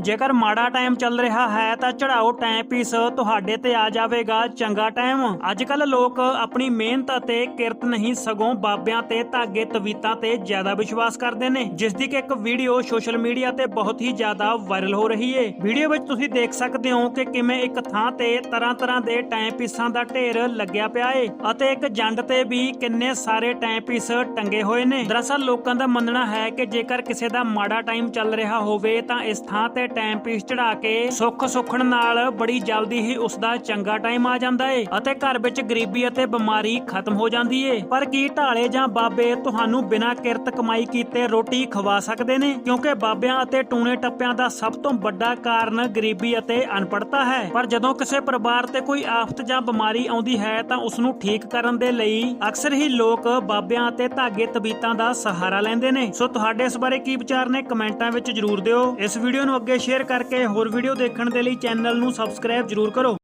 ਜੇਕਰ ਮਾੜਾ ਟਾਈਮ ਚੱਲ ਰਿਹਾ ਹੈ ਤਾਂ ਚੜਾਓ ਟਾਈਮ ਪੀਸ ਤੁਹਾਡੇ ਤੇ ਆ ਜਾਵੇਗਾ, ਚੰਗਾ ਟਾਈਮ। ਅੱਜ ਕੱਲ ਲੋਕ ਆਪਣੀ ਮਿਹਨਤ ਅਤੇ ਕਿਰਤ ਨਹੀਂ, ਸਗੋਂ ਬਾਬਿਆਂ ਤੇ ਧਾਗੇ ਤਵੀਤਾਂ ਤੇ ਜ਼ਿਆਦਾ ਵਿਸ਼ਵਾਸ ਕਰਦੇ ਨੇ ਜਿਸ ਦੀ ਕਿ ਇੱਕ ਵੀਡੀਓ ਸੋਸ਼ਲ ਮੀਡੀਆ ਤੇ ਬਹੁਤ ਹੀ ਜ਼ਿਆਦਾ ਵਾਇਰਲ ਹੋ ਰਹੀ ਏ। ਵੀਡੀਓ ਵਿੱਚ ਤੁਸੀਂ ਦੇਖ ਸਕਦੇ ਹੋ ਕਿ ਕਿਵੇਂ ਇੱਕ ਥਾਂ ਤੇ ਤਰ੍ਹਾਂ ਤਰ੍ਹਾਂ ਦੇ ਟਾਈਮ ਪੀਸਾਂ ਦਾ ਢੇਰ ਲੱਗਿਆ ਪਿਆ ਏ ਅਤੇ ਇੱਕ ਜੰਡ ਤੇ ਵੀ ਕਿੰਨੇ ਸਾਰੇ ਟਾਈਮ ਪੀਸ ਟੰਗੇ ਹੋਏ ਨੇ। ਦਰਅਸਲ ਲੋਕਾਂ ਦਾ ਮੰਨਣਾ ਹੈ ਕਿ ਜੇਕਰ ਕਿਸੇ ਦਾ ਮਾੜਾ ਟਾਈਮ ਚੱਲ ਰਿਹਾ ਹੋਵੇ ਤਾਂ ਇਸ ਥਾਂ ਤੇ ਟਾਈਮ ਪੀਸ ਚੜਾ ਕੇ ਸੁੱਖ ਸੁਖਣ ਨਾਲ ਬੜੀ ਜਲਦੀ ਹੀ ਉਸ ਦਾ ਚੰਗਾ ਟਾਈਮ ਆ ਜਾਂਦਾ ਏ ਅਤੇ ਘਰ ਵਿੱਚ ਗਰੀਬੀ ਅਤੇ ਬਿਮਾਰੀ ਖਤਮ ਹੋ ਜਾਂਦੀ ਏ। ਪਰ ਕੀ ਢਾਲੇ ਜਾਂ ਬਾਬੇ ਤੁਹਾਨੂੰ ਬਿਨਾਂ ਕਿਰਤ ਕਮਾਈ ਕੀਤੇ ਰੋਟੀ ਖਵਾ ਸਕਦੇ ਨੇ? ਕਿਉਂਕਿ ਬਾਬਿਆਂ ਅਤੇ ਟੂਣੇ ਟੱਪਿਆਂ ਦਾ ਸਭ ਤੋਂ ਵੱਡਾ ਕਾਰਨ ਗਰੀਬੀ ਅਤੇ ਅਨਪੜਤਾ ਹੈ। ਪਰ ਜਦੋਂ ਕਿਸੇ ਪਰਿਵਾਰ ਤੇ ਕੋਈ ਆਫਤ ਜਾਂ ਬਿਮਾਰੀ ਆਉਂਦੀ ਹੈ ਤਾਂ ਉਸ ਨੂੰ ਠੀਕ ਕਰਨ ਦੇ ਲਈ ਅਕਸਰ ਹੀ ਲੋਕ ਬਾਬਿਆਂ ਅਤੇ ਧਾਗੇ ਤਬੀਤਾਂ ਦਾ ਸਹਾਰਾ ਲੈਂਦੇ ਨੇ। ਸੋ ਤੁਹਾਡੇ ਇਸ ਬਾਰੇ ਕੀ ਵਿਚਾਰ ਨੇ? ਕਮੈਂਟਾਂ ਵਿੱਚ ਜਰੂਰ ਦਿਓ। ਇਸ ਵੀਡੀਓ ਨੂੰ ਅੱਗੇ ਅੱਗੇ ਸ਼ੇਅਰ ਕਰਕੇ ਹੋਰ ਵੀਡੀਓ ਦੇਖਣ ਦੇ ਲਈ ਚੈਨਲ ਨੂੰ ਸਬਸਕ੍ਰਾਈਬ ਜਰੂਰ ਕਰੋ।